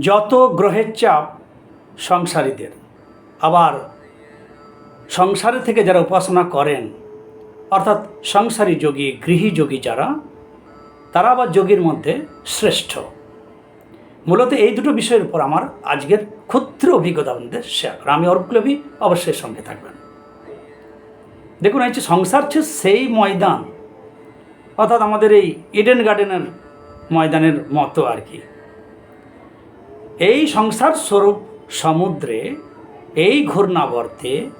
যত গ্রহের চাপ সংসারীদের, আবার সংসারে থেকে যারা উপাসনা করেন, অর্থাৎ সংসারী যোগী, গৃহী যোগী যারা, তারা আবার যোগীর মধ্যে শ্রেষ্ঠ। মূলত এই দুটো বিষয়ের উপর আমার আজকের ক্ষুদ্র অভিজ্ঞতা আপনাদের শেয়ার আমি অর্পলবি অবশ্যই সঙ্গে থাকবেন। দেখুন, এই যে সংসার হচ্ছে সেই ময়দান, অর্থাৎ আমাদের এই ইডেন গার্ডেনের ময়দানের মতো আর কি। এই সংসার স্বরূপ সমুদ্রে, এই ঘূর্ণাবর্তে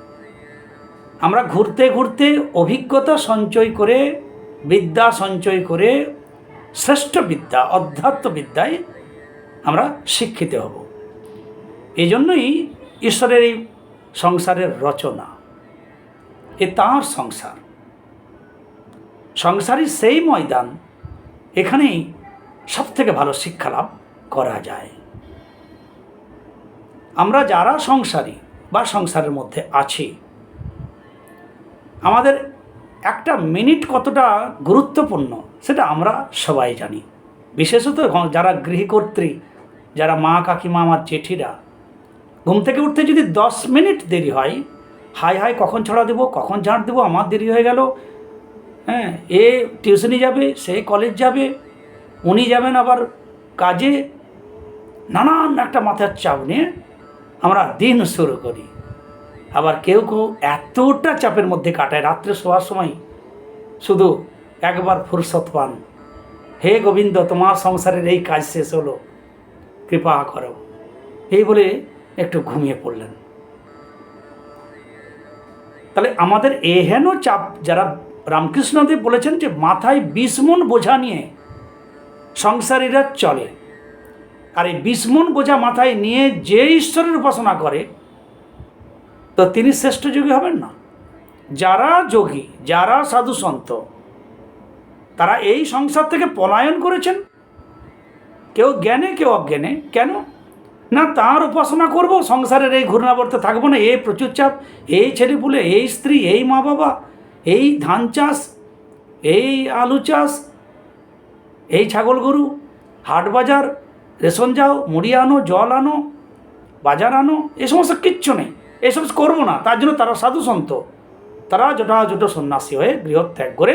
আমরা ঘুরতে ঘুরতে অভিজ্ঞতা সঞ্চয় করে, বিদ্যা সঞ্চয় করে, শ্রেষ্ঠ বিদ্যা, অধ্যাত্ম বিদ্যায় আমরা শিক্ষিত হব। এই জন্যই ঈশ্বরের এই সংসারের রচনা, এ তাঁর সংসার। সংসারই সেই ময়দান এখানেই সব থেকে ভালো শিক্ষা লাভ করা যায়। আমরা যারা সংসারী বা সংসারের মধ্যে আছি, আমাদের একটা মিনিট কতটা গুরুত্বপূর্ণ সেটা আমরা সবাই জানি। বিশেষত যারা গৃহকর্ত্রী, যারা মা কাকিমা, আমার জেঠিরা, ঘুম থেকে উঠতে যদি দশ মিনিট দেরি হয় হাই হাই কখন ছড়া দেবো, কখন ঝাঁট দেবো, আমার দেরি হয়ে গেল হ্যাঁ এ টিউশনি যাবে, সে কলেজ যাবে, উনি যাবেন আবার কাজে, নানান একটা মাথার চাপ নিয়ে আমরা দিন শুরু করি। আবার কেউ কেউ এতটা চাপের মধ্যে কাটায়, রাত্রে শোয়ার সময় শুধু একবার ফুরসত পান। হে গোবিন্দ, তোমার সংসারের এই কাজ শেষ হলো, কৃপা করো। এই বলে একটু ঘুমিয়ে পড়লেন। তাহলে আমাদের এহেন চাপ, যারা রামকৃষ্ণদেব বলেছেন যে মাথায় বিশ মন বোঝা নিয়ে সংসারীরা চলে। আর এই বিশ মন বোঝা মাথায় নিয়ে যে ঈশ্বরের উপাসনা করে, তো তিনি শ্রেষ্ঠ যোগী হবেন না। যারা যোগী, যারা সাধু সন্ত, তারা এই সংসার থেকে পলায়ন করেছেন। কেউ জ্ঞানে, কেউ অজ্ঞানে। কেন? না, তার উপাসনা করব, সংসারের এই ঘূর্ণাবর্তে থাকব না, এই প্রচুর চাপ, এই ছেলে পুলে, এই স্ত্রী, এই মা বাবা, এই ধান চাষ, এই আলু চাষ, এই ছাগল গরু, হাট বাজার রেশন যাও, মুড়ি আনো, জল আনো, বাজার আনো, এ সমস্ত কিচ্ছু নেই। এসব করব না, তার জন্য তারা সাধু সন্ত। তারা জটাজট সন্ন্যাসী হয়ে গৃহত্যাগ করে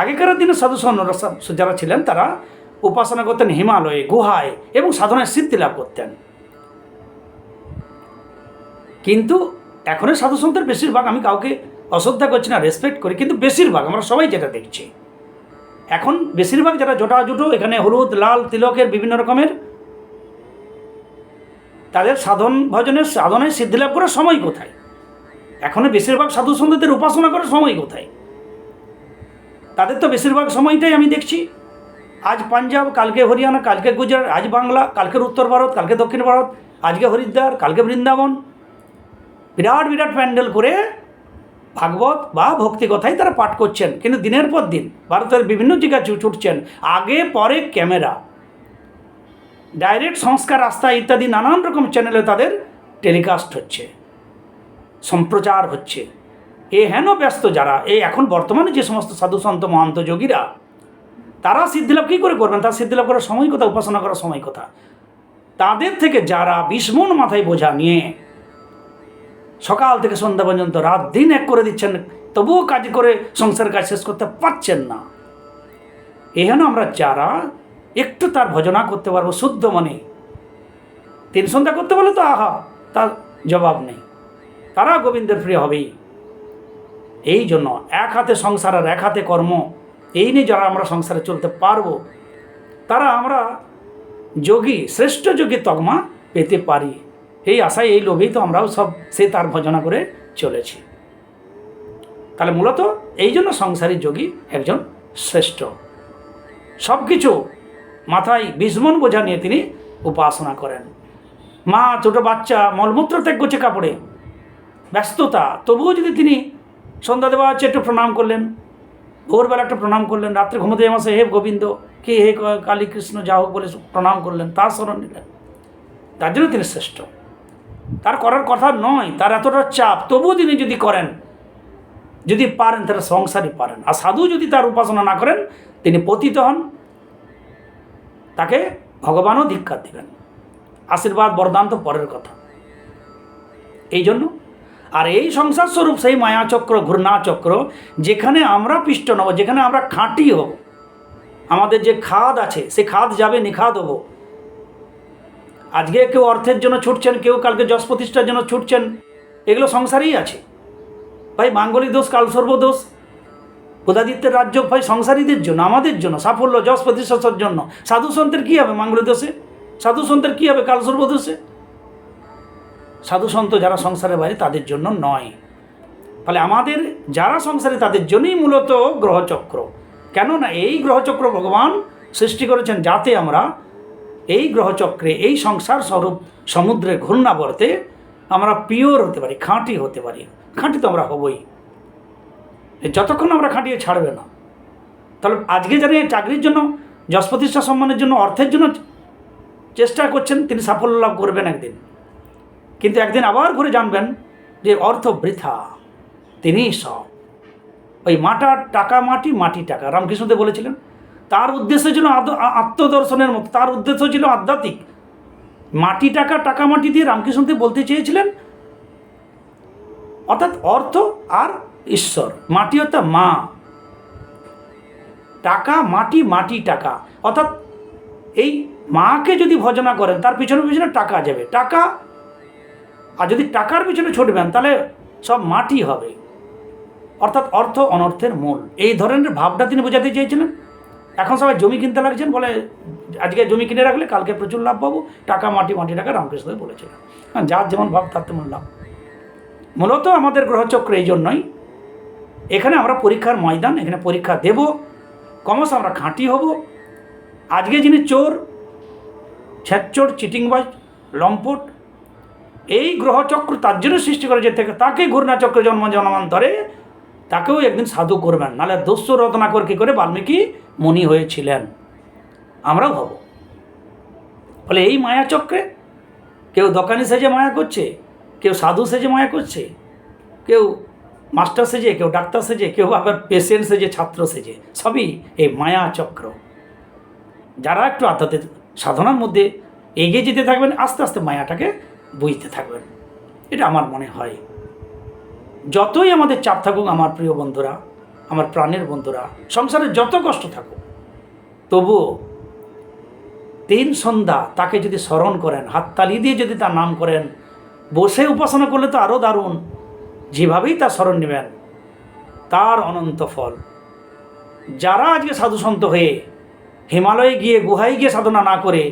আগেকার দিনে সাধু সন্ন্যরা যারা ছিলেন, তারা উপাসনা করতেন হিমালয়ে, গুহায় এবং সাধনায় সিদ্ধি লাভ করতেন। কিন্তু এখনের সাধু সন্তের বেশিরভাগ আমি কাউকে অশ্রদ্ধা করছি না রেসপেক্ট করি, কিন্তু বেশিরভাগ আমরা সবাই যেটা দেখছি। এখন বেশিরভাগ যারা জটাজুটো এখানে হলুদ, লাল, তিলকের বিভিন্ন রকমের, তাদের সাধন ভজনের সাধনায় সিদ্ধিলাভ করার সময় কোথায়? এখনও বেশিরভাগ সাধু সন্তদের উপাসনা করার সময় কোথায়? তাদের তো বেশিরভাগ সময়টাই আমি দেখছি। আজ পাঞ্জাব, কালকে হরিয়ানা, কালকে গুজরাট, আজ বাংলা, কালকের উত্তর ভারত, কালকে দক্ষিণ ভারত, আজকে হরিদ্বার, কালকে বৃন্দাবন। বিরাট বিরাট প্যান্ডেল করে ভাগবত বা ভক্তি কথাই তারা পাঠ করছেন। কিন্তু দিনের পর দিন ভারতের বিভিন্ন জায়গায় ছুটছেন, আগে, পরে ক্যামেরা। ডাইরেক্ট সংস্কার, রাস্তা ইত্যাদি নানান রকম চ্যানেলে তাদের টেলিকাস্ট হচ্ছে, সম্প্রচার হচ্ছে। এ হেন ব্যস্ত যারা এই এখন বর্তমানে যে সমস্ত সাধু সন্ত, মহান্ত যোগীরা, তারা সিদ্ধিলাভ কী করে করবেন? তারা সিদ্ধিলাভ করার সময় কথা, উপাসনা করার সময় কথা। তাদের থেকে যারা বিস্মন মাথায় বোঝা নিয়ে সকাল থেকে সন্ধ্যা পর্যন্ত, রাত দিন এক করে দিচ্ছেন, তবুও কাজ করে সংসার কাজ শেষ করতে পারছেন না। এহেন আমরা যারা একটু তার ভজনা করতে পারব শুদ্ধ মনে। তিন সন্ধ্যা করতে বলে তো আহা, তার জবাব নেই। তারা গোবিন্দের প্রিয় হবেই। এই জন্য এক হাতে সংসার আর এক হাতে কর্ম, এই নিয়ে যারা আমরা সংসারে চলতে পারব, তারা আমরা যোগী, শ্রেষ্ঠ যোগী তকমা পেতে পারি। এই আশায়, এই লোভেই তো আমরাও সব, সে তার ভজনা করে চলেছি। তাহলে মূলত এই জন্য সংসারী যোগী একজন শ্রেষ্ঠ। সব কিছু মাথায় বিস্মন বোঝা নিয়ে তিনি উপাসনা করেন। মা, ছোটো বাচ্চা, মলমূত্র ত্যাগ করছে কাপড়ে। ব্যস্ততা, তবুও যদি তিনি সন্ধ্যা দেওয়া হচ্ছে একটু প্রণাম করলেন। ভোরবেলা একটা প্রণাম করলেন। রাত্রে ঘুমোতে মাসে, হে গোবিন্দ, কে হে কালী কৃষ্ণ যা হোক বলে প্রণাম করলেন, তার স্মরণ নিলেন। তার জন্য তিনি শ্রেষ্ঠ। তার করার কথা নয়, তার এতটা চাপ। তবুও তিনি যদি করেন, যদি পারেন তারা সংসারই পারেন। আর সাধু যদি তার উপাসনা না করেন, তিনি পতিত হন। তাকে ভগবানও ধিক্ষা দিবেন। আশীর্বাদ, বরদান তো পরের কথা। এই জন্য। আর এই সংসার স্বরূপ, সেই মায়াচক্র, ঘূর্ণাচক্র, যেখানে আমরা পিষ্ট নেব, যেখানে আমরা খাঁটি হব। আমাদের যে খাদ আছে, সে খাদ যাবে, নিখাদ হব। আজকে কেউ অর্থের জন্য ছুটছেন, কেউ কালকে যশ প্রতিষ্ঠার জন্য ছুটছেন, এগুলো সংসারেই আছে। ভাই, মাঙ্গলিক দোষ, কালসর্ব দোষ উদাদিত্যের রাজ্য ভাই, সংসারীদের জন্য, আমাদের জন্য, সাফল্য, যশ প্রতিষ্ঠার জন্য। সাধু সন্তের কী হবে মাঙ্গলিক দোষে? সাধু সন্তের কী হবে কালসর্ব দোষে? সাধু সন্ত যারা সংসারে বাইরে, তাদের জন্য নয়। ফলে আমাদের যারা সংসারে, তাদের জন্যই মূলত গ্রহচক্র। কেননা, এই গ্রহচক্র ভগবান সৃষ্টি করেছেন যাতে আমরা এই গ্রহচক্রে, এই সংসার স্বরূপ সমুদ্রে ঘূর্ণাবর্তে আমরা পিওর হতে পারি, খাঁটি হতে পারি। খাঁটি তো আমরা হবই। যতক্ষণ আমরা খাঁটিয়ে ছাড়বে না। তাহলে আজকে যারা চাকরির জন্য যশ প্রতিষ্ঠা সম্মানের জন্য, অর্থের জন্য চেষ্টা করছেন, তিনি সাফল্য লাভ করবেন একদিন। কিন্তু একদিন আবার ঘুরে জানবেন যে অর্থ বৃথা, তিনিই সব। ওই মাটা টাকা মাটি মাটি টাকা। রামকৃষ্ণদেব বলেছিলেন তার উদ্দেশ্য ছিল আত্মদর্শনের মতো, তার উদ্দেশ্য ছিল আধ্যাত্মিক। মাটি টাকা টাকা মাটি দিয়ে রামকৃষ্ণদেব বলতে চেয়েছিলেন, অর্থাৎ অর্থ আর ঈশ্বর। মাটি অর্থাৎ মা। টাকা, মাটি মাটি, টাকা। অর্থাৎ এই মাকে যদি ভজনা করেন, তার পিছনে পিছনে টাকা যাবে। টাকা, আর যদি টাকার পিছনে ছুটবেন তাহলে সব মাটি হবে। অর্থাৎ অর্থ অনর্থের মূল। এই ধরনের ভাবটা তিনি বোঝাতে চেয়েছিলেন। এখন সবাই জমি কিনতে লাগছেন বলে আজকে জমি কিনে রাখলে কালকে প্রচুর লাভ পাবো। টাকা, মাটি মাটি টাকা রামকৃষ্ণদেব বলেছিলেন হ্যাঁ যার যেমন ভাব, তার তেমন লাভ। মূলত আমাদের গ্রহচক্র এই জন্যই। এখানে আমরা পরীক্ষার ময়দান, এখানে পরীক্ষা দেব। ক্রমশ আমরা খাঁটি হব। আজকে যিনি চোর ছ্যাচোর চিটিংবাজ, লম্পট, এই গ্রহচক্র তার জন্য সৃষ্টি করে যে থেকে তাকে ঘূর্ণাচক্র জন্ম, জন্মান্তরে তাকেও একদিন সাধু করবেন নাহলে দস্যু রত্নাকর কী করে বাল্মীকি মণি হয়েছিলেন। আমরাও হব। ফলে এই মায়াচক্রে কেউ দোকানি সেজে মায়া করছে, কেউ সাধু সেজে মায়া করছে, কেউ মাস্টার সেজে, কেউ ডাক্তার সেজে, কেউ আবার পেশেন্ট সেজে, ছাত্র সেজে, সবই এই মায়া চক্র। যারা একটু আধ্যাত্মিক সাধনার মধ্যে এগিয়ে যেতে থাকবেন, আস্তে আস্তে মায়াটাকে বুঝতে থাকবেন। এটা আমার মনে হয়। যতই আমাদের চাপ থাকুক, আমার প্রিয় বন্ধুরা, আমার প্রাণের বন্ধুরা, সংসারে যত কষ্ট থাকুক, তবুও তিন সন্ধ্যা তাকে যদি স্মরণ করেন, হাততালি দিয়ে যদি তার নাম করেন, বসে উপাসনা করলে তো আরও দারুণ। যেভাবেই তার স্মরণ নেবেন, তার অনন্ত ফল। যারা আজকে সাধুসন্ত হয়ে হিমালয়ে গিয়ে, গুহায় গিয়ে সাধনা না করে,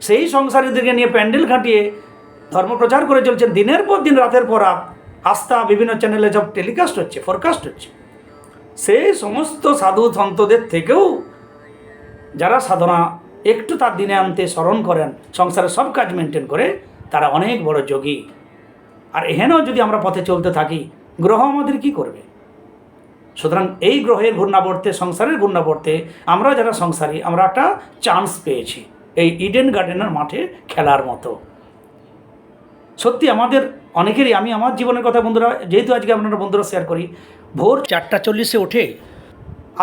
সেই সংসারীদেরকে নিয়ে প্যান্ডেল খাটিয়ে ধর্মপ্রচার করে চলছেন, দিনের পর দিন, রাতের পর রাত আস্থা বিভিন্ন চ্যানেলে সব টেলিকাস্ট হচ্ছে ফোরকাস্ট হচ্ছে। সেই সমস্ত সাধু সন্তদের থেকেও যারা সাধনা একটু তার দিনে আনতে স্মরণ করেন, সংসারের সব কাজ মেনটেন করে, তারা অনেক বড় যোগী। আর এহেনও যদি আমরা পথে চলতে থাকি, গ্রহ আমাদের কি করবে? সুতরাং এই গ্রহের ঘূর্ণাবর্তে, সংসারের ঘূর্ণাবর্তে আমরা যারা সংসারী, আমরা একটা চান্স পেয়েছি, এই ইডেন গার্ডেনের মাঠে খেলার মতো। সত্যি আমাদের অনেকেরই, আমি আমার জীবনের কথা বন্ধুরা, যেহেতু আজকে আপনারা বন্ধুরা শেয়ার করি, ভোর চারটা চল্লিশে ওঠে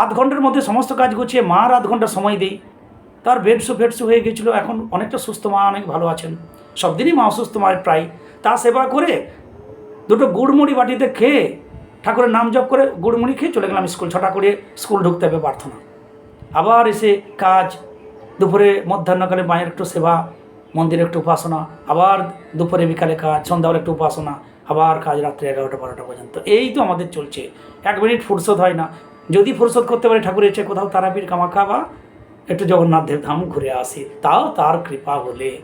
আধ ঘণ্টার মধ্যে সমস্ত কাজ গুছিয়ে মার আধ ঘণ্টা সময় দিই। তার বেডসু ফেডসু হয়ে গেছিল এখন অনেকটা সুস্থ, মা অনেক ভালো আছেন। সব দিনই মা অসুস্থ, মায়ের প্রায়। তা সেবা করে দুটো গুড়মুড়ি বাটিতে খেয়ে ঠাকুরের নাম জপ করে গুড়মুড়ি খেয়ে চলে গেলাম স্কুল। ছটা করে স্কুল ঢুকতে হবে প্রার্থনা। আবার এসে কাজ, দুপুরে মধ্যাহ্নকালে মায়ের একটু সেবা মন্দিরে একটু উপাসনা, আবার দুপুরে বিকালে কাজ, সন্ধ্যাবেলা একটু উপাসনা, আবার কাজ রাত্রে এগারোটা, বারোটা পর্যন্ত। এই তো আমাদের চলছে। এক মিনিট ফুরসত হয় না। যদি ফুরসত করতে পারি ঠাকুরের ইচ্ছে, কোথাও তারাপীর কামাখা বা একটু জগন্নাথ ধাম ঘুরে আসি। তাও তার কৃপা হলে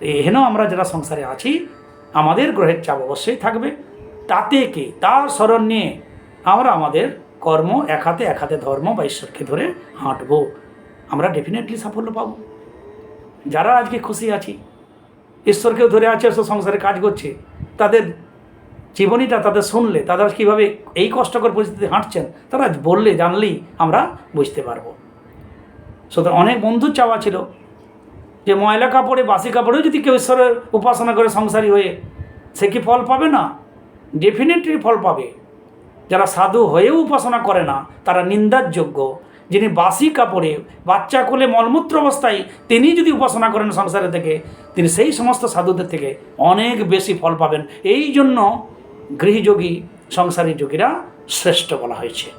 এহেন আমরা যারা সংসারে আছি, আমাদের গ্রহের চাপ অবশ্যই থাকবে। তাতে কি? তার স্মরণ নিয়ে আমরা আমাদের কর্ম এক হাতে এক হাতে ধর্ম বা ঈশ্বরকে ধরে হাঁটবো। আমরা ডেফিনেটলি সাফল্য পাবো। যারা আজকে খুশি আছি, ঈশ্বরকেও ধরে আছে, সে সংসারে কাজ করছে, তাদের জীবনীটা তাদের শুনলে, তারা কীভাবে এই কষ্টকর পরিস্থিতি হাঁটছেন, তারা বললে, জানলেই আমরা বুঝতে পারব। সুতরাং অনেক বন্ধুর চাওয়া ছিল যে, ময়লা কাপড়ে, বাসি কাপড়েও যদি কেউ ঈশ্বরের উপাসনা করে সংসারী হয়ে, সে কি ফল পাবে না? ডেফিনেটলি ফল পাবে। যারা সাধু হয়েও উপাসনা করে না, তারা নিন্দার যোগ্য। যিনি বাসি কাপড়ে, বাচ্চা কোলে মলমূত্র অবস্থায় তিনি যদি উপাসনা করেন সংসারে থেকে, তিনি সেই সমস্ত সাধুদের থেকে অনেক বেশি ফল পাবেন। এই জন্য গৃহযোগী, সংসারী যোগীরা শ্রেষ্ঠ বলা হয়েছে।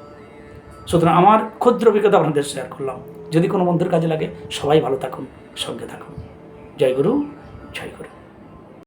সুতরাং আমার ক্ষুদ্র অভিজ্ঞতা আপনাদের শেয়ার করলাম। যদি কোনো বন্ধুর কাজে লাগে, সবাই ভালো থাকুন, সঙ্গে থাকুন। জয় গুরু জয় গুরু।